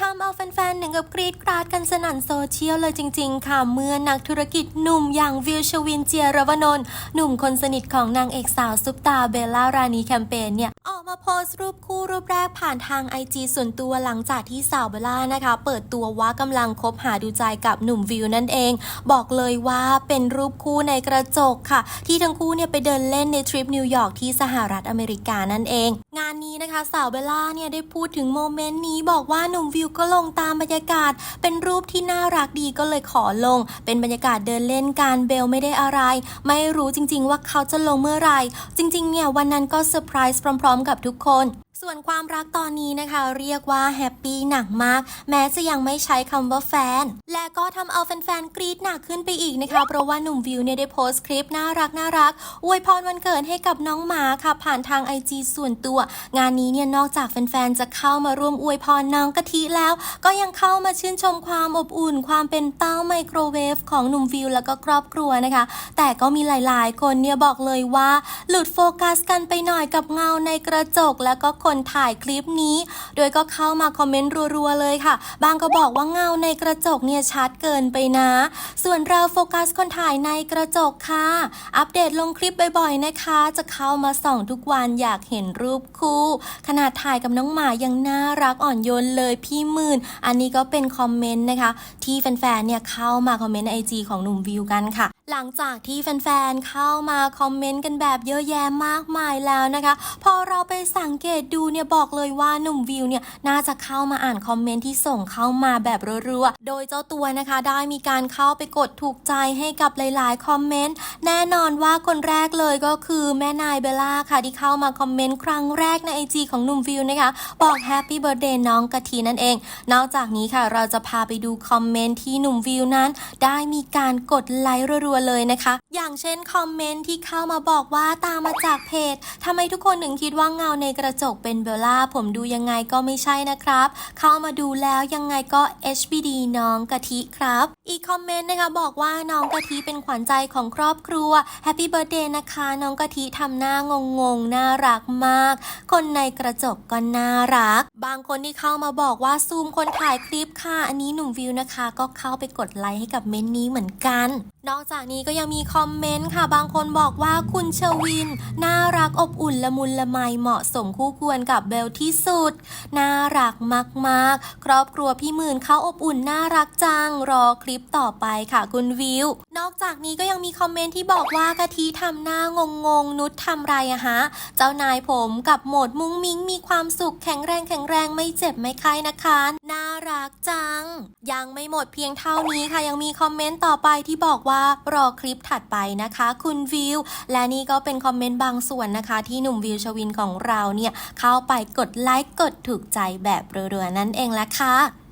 ทำเอาแฟนๆหนึ่งกับกรีดกราดกันสนั่นโซเชียลเลยจริง ๆ ค่ะ เมื่อนักธุรกิจหนุ่มอย่างวิวชวินเจียรวนนท์หนุ่มคนสนิทของนางเอกสาวซุปตาเบลล่ารานีแคมเปญเนี่ย ออกมาโพสต์รูปคู่รูปแรกผ่านทางไอจส่วนตัวหลังจากที่สาวเบลล่านะคะ เปิดตัวว่ากำลังคบหาดูใจกับหนุ่มวิวนั่นเอง บอกเลยว่าเป็นรูปคู่ในกระจกค่ะ ที่ทั้งคู่เนี่ยไปเดินเล่นในทริปนิวยอร์กที่สหรัฐอเมริกานั่นเอง งานนี้นะคะสาวเบลล่าเนี่ยได้พูดถึงโมเมนต์นี้บอกว่าหนุ่มวิวก็ลงตามบรรยากาศ เป็นรูปที่น่ารักดีก็เลยขอลง เป็นบรรยากาศเดินเล่นการเบลไม่ได้อะไร ไม่รู้จริง ๆ ว่าเขาจะลงเมื่อไหร่ จริง ๆ เนี่ยวันนั้นก็เซอร์ไพรส์พร้อม ๆ กับทุกคน ส่วนความรักตอนนี้นะคะ เรียกว่าแฮปปี้หนักมาก แม้จะยังไม่ใช้คำว่าแฟน และก็ทำเอาแฟนๆกรี๊ดหนักขึ้นไปอีกนะคะ เพราะว่าหนุ่มวิวเนี่ยได้โพสต์คลิปน่ารักน่ารักอวยพรวันเกิดให้กับน้องหมาค่ะ ผ่านทาง IG ส่วนตัว งานนี้เนี่ยนอกจากแฟนๆจะเข้ามาร่วมอวยพรน้องกะทิแล้ว ก็ยังเข้ามาชื่นชมความอบอุ่น ความเป็นเต้าไมโครเวฟของหนุ่มวิวแล้วก็ครอบครัวนะคะ แต่ก็มีหลายๆ คนเนี่ยบอกเลยว่า หลุดโฟกัสกันไปหน่อยกับเงาในกระจกแล้วก็คนถ่ายคลิปนี้ โดยก็เข้ามาคอมเมนต์รัวๆเลยค่ะ บางก็บอกว่าเงาในกระจกเนี่ยชัดเกินไปนะ ส่วนเราโฟกัสคนถ่ายในกระจกค่ะ อัปเดตลงคลิปบ่อยๆนะคะ จะเข้ามาส่องทุกวันอยากเห็นรูปคู่ ขนาดถ่ายกับน้องหมายังน่ารักอ่อนโยนเลยพี่หมื่น อันนี้ก็เป็นคอมเมนต์นะคะ ที่แฟนๆเนี่ยเข้ามาคอมเมนต์ไอจีของหนุ่มวิวกันค่ะ ลังจากที่แฟนๆ เข้ามาคอมเมนต์กันแบบเยอะแยะมากมายแล้วนะคะ พอเราไปสังเกตดูเนี่ยบอกเลยว่าหนุ่มวิวเนี่ยน่าจะเข้ามาอ่านคอมเมนต์ที่ส่งเข้ามาแบบรัวๆ โดยเจ้าตัวนะคะได้มีการเข้าไปกดถูกใจให้กับหลายๆ คอมเมนต์ แน่นอนว่าคนแรกเลยก็คือแม่นายเบลล่าค่ะที่เข้ามาคอมเมนต์ครั้งแรกในไอจีของหนุ่มวิวนะคะ บอกแฮปปี้เบิร์ดเดย์น้องกะทินั่นเอง นอกจากนี้ค่ะเราจะพาไปดูคอมเมนต์ที่หนุ่มวิวนั้น ได้มีการกดไลค์รัวๆเลยนะคะ อย่างเช่นคอมเมนต์ที่เข้ามาบอกว่าตามมาจากเพจทำไมทุกคนถึงคิดว่าเงาในกระจกเป็นเบลล่า ผมดูยังไงก็ไม่ใช่นะครับ เข้ามาดูแล้วยังไงก็ HBD น้องกะทิครับอีกคอมเมนต์นะคะบอกว่าน้องกะทิเป็นขวัญใจของครอบครัวแฮปปี้เบิร์ดเดย์นะคะ น้องกะทิทำหน้างงงๆน่ารักมาก คนในกระจกก็น่ารัก บางคนที่เข้ามาบอกว่าซูมคนถ่ายคลิปค่ะ อันนี้หนุ่มวิวนะคะ ก็เข้าไปกดไลค์ให้กับเมนต์นี้เหมือนกัน นอกจากนี้ก็ยังมีคอมเมนต์ค่ะ บางคนบอกว่าคุณชวิน น่ารักอบอุ่นละมุนละไมเหมาะสมคู่ควรกับเบลที่สุด น่ารักมากๆ ครอบครัวพี่หมื่นเขาอบอุ่นน่ารักจังรอคลิปต่อไปค่ะคุณวิวนอกจากนี้ก็ยังมีคอมเมนต์ที่บอกว่ากะทิทำหน้างงงๆนุชทำไรอะฮะ เจ้านายผมกับโหมดมุ้งมิ้งมีความสุขแข็งแรงแข็งแรงไม่เจ็บไม่ไข้นะคะน่ารักจัง ยังไม่หมดเพียงเท่านี้ค่ะยังมีคอมเมนต์ต่อไปที่บอกว่ารอคลิปถัดไปนะคะ คุณวิว และนี่ก็เป็นคอมเมนต์บางส่วนนะคะ ที่หนุ่มวิวชวินของเราเนี่ยเข้าไปกดไลค์กดถูกใจแบบเรือๆนั่นเองละค่ะ